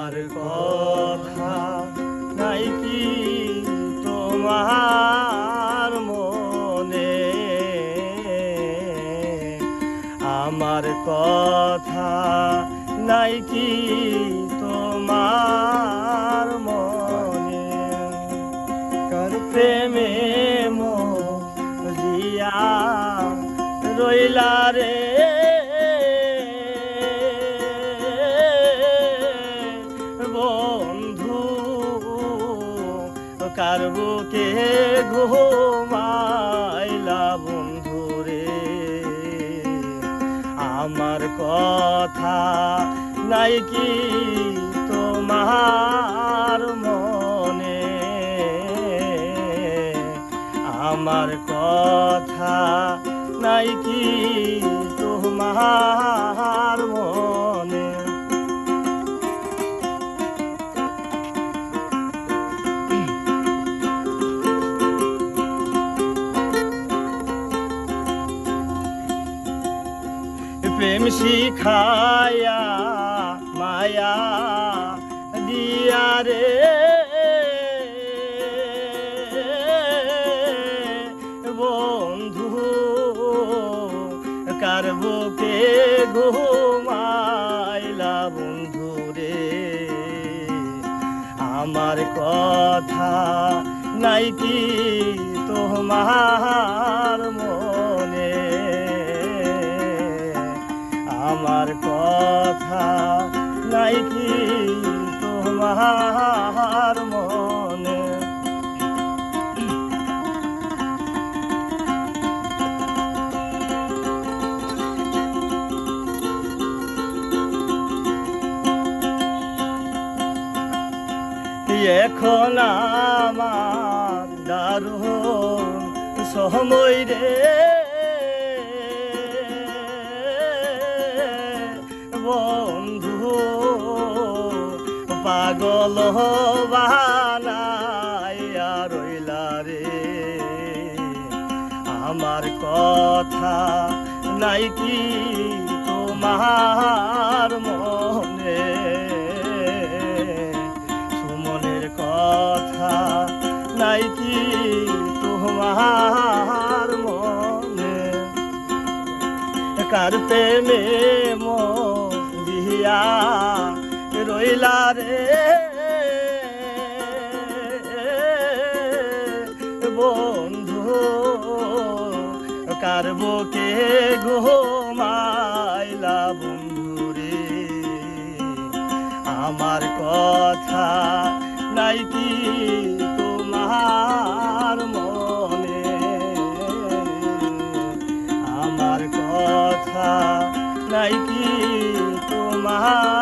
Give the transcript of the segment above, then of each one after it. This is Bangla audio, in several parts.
আর কথা নাই কি তোমার মনে? আমার কথা নাই কি তোমার মনে? কার প্রেমে মরিয়া রইলা রে? কার বুকে ঘুমাইলা বন্ধু রে। আমার কথা নাই কি তোমার মনে? আমার কথা নাই কি তোমার মনে? প্রেম শিখায়া মায়া দিয়া রে। বন্ধু, কার বুকে ঘুমাইলা বন্ধু রে? আমার কথা নাই কি তোমার? নাই কি তোমার মনে? এখন আমার দারুণ সময় রে। পাগল বানাইয়া রইলা রে। আমার কথা নাই কি তোমার মনে? সুমনের কথা নাই কি তোমার মনে? কার প্রেমে দিয়া রইলা রে। বন্ধু, কার বুকে ঘুমাইলা বন্ধু রে? আমার কথা নাই কি তোমার মনে? আমার কথা নাই কি তোমার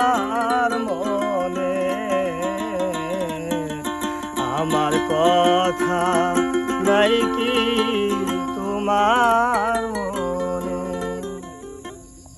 কথা নাই কি তোমার